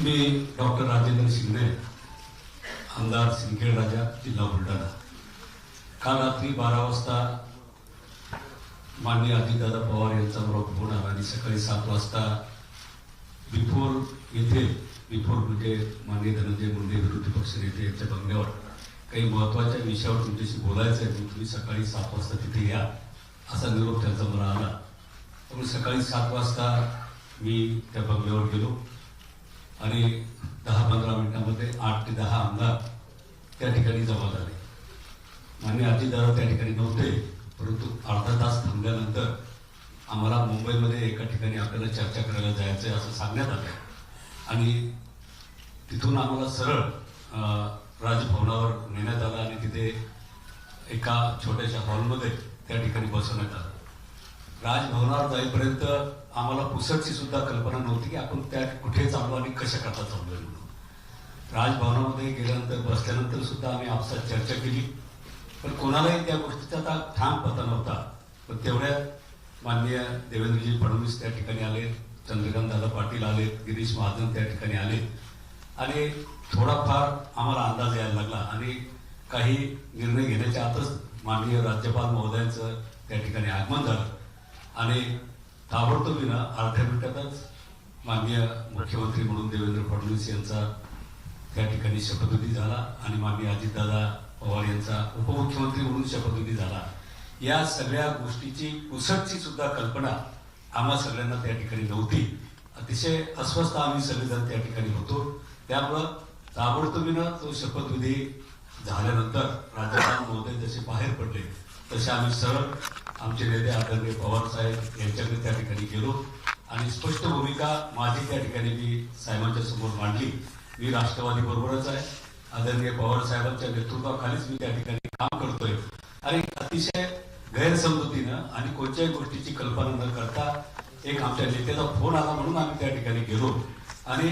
मी doctor Rajendra Shinde आमदार सिंदखेड राजा जिल्हा बुलढाणा. काल रात्री बारा वाजता माननीय अजितदादा पवार यांचा मला फोन आला आणि सकाळी सात वाजता बिफोर येथे बिफोर म्हणजे माननीय धनंजय मुंडे विरोधी पक्ष नेते यांच्या बंगल्यावर काही महत्त्वाच्या विषयावर तुमच्याशी बोलायचं आहे तुम्ही सकाळी सात वाजता तिथे या असा निरोप त्यांचा मला आला. त्यामुळे सकाळी सात वाजता मी त्या बंगल्यावर गेलो. आणि दहा पंधरा मिनिटांमध्ये आठ ते दहा आमदार त्या ठिकाणी जमा झाले. मान्य अजितदादा त्या ठिकाणी नव्हते परंतु अर्धा तास थांबल्यानंतर आम्हाला मुंबईमध्ये एका ठिकाणी आपल्याला चर्चा करायला जायचं आहे असं सांगण्यात आलं. आणि तिथून आम्हाला सरळ राजभवनावर नेण्यात आलं आणि तिथे एका छोट्याशा हॉलमध्ये त्या ठिकाणी बसवण्यात आलं. राजभवनावर जाईपर्यंत आम्हाला पुसटची सुद्धा कल्पना नव्हती की आपण त्या कुठे चाललो आणि कशा करता चाललोय म्हणून. राजभवनामध्ये गेल्यानंतर बसल्यानंतर सुद्धा आम्ही आपसात चर्चा केली. पण कोणालाही त्या गोष्टीचा आता ठाम पता नव्हता. पण तेवढ्यात माननीय देवेंद्रजी फडणवीस त्या ठिकाणी आले चंद्रकांत दादा पाटील आले गिरीश महाजन त्या ठिकाणी आले. आणि थोडाफार आम्हाला अंदाज यायला लागला आणि काही निर्णय घेण्याच्या आतच माननीय राज्यपाल महोदयांचं त्या ठिकाणी आगमन झालं. आणि ताबडतोबीनं अर्ध्या मिनिटातच माननीय मुख्यमंत्री म्हणून देवेंद्र फडणवीस यांचा त्या ठिकाणी शपथविधी झाला आणि माननीय अजितदादा पवार यांचा उपमुख्यमंत्री म्हणून शपथविधी झाला. या सगळ्या गोष्टीची उसटची सुद्धा कल्पना आम्हा सगळ्यांना त्या ठिकाणी नव्हती. अतिशय अस्वस्थ आम्ही सगळेजण त्या ठिकाणी होतो. त्यामुळं ताबडतोबीनं तो शपथविधी झाल्यानंतर राज्यपाल महोदय जसे बाहेर पडले तसे आम्ही सरळ आमचे नेते आदरणीय पवार साहेब यांच्याकडे त्या ठिकाणी गेलो आणि स्पष्ट भूमिका माझी त्या ठिकाणी मी साहेबांच्या समोर मांडली. मी राष्ट्रवादी बरोबरच आहे. आदरणीय पवार साहेबांच्या नेतृत्वाखालीच मी त्या ठिकाणी काम करतोय. आणि अतिशय गैरसमजुतीनं आणि कोणत्याही गोष्टीची कल्पना न करता एक आमच्या नेत्याचा फोन आला म्हणून आम्ही त्या ठिकाणी गेलो. आणि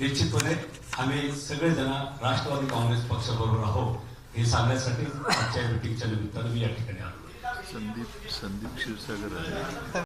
निश्चितपणे आम्ही सगळेजण राष्ट्रवादी काँग्रेस पक्षाबरोबर आहोत हे सांगण्यासाठी आजच्या मिटिंगच्या निमित्तानं मी या ठिकाणी आलो. संदीप संदीप क्षीरसागर आहे.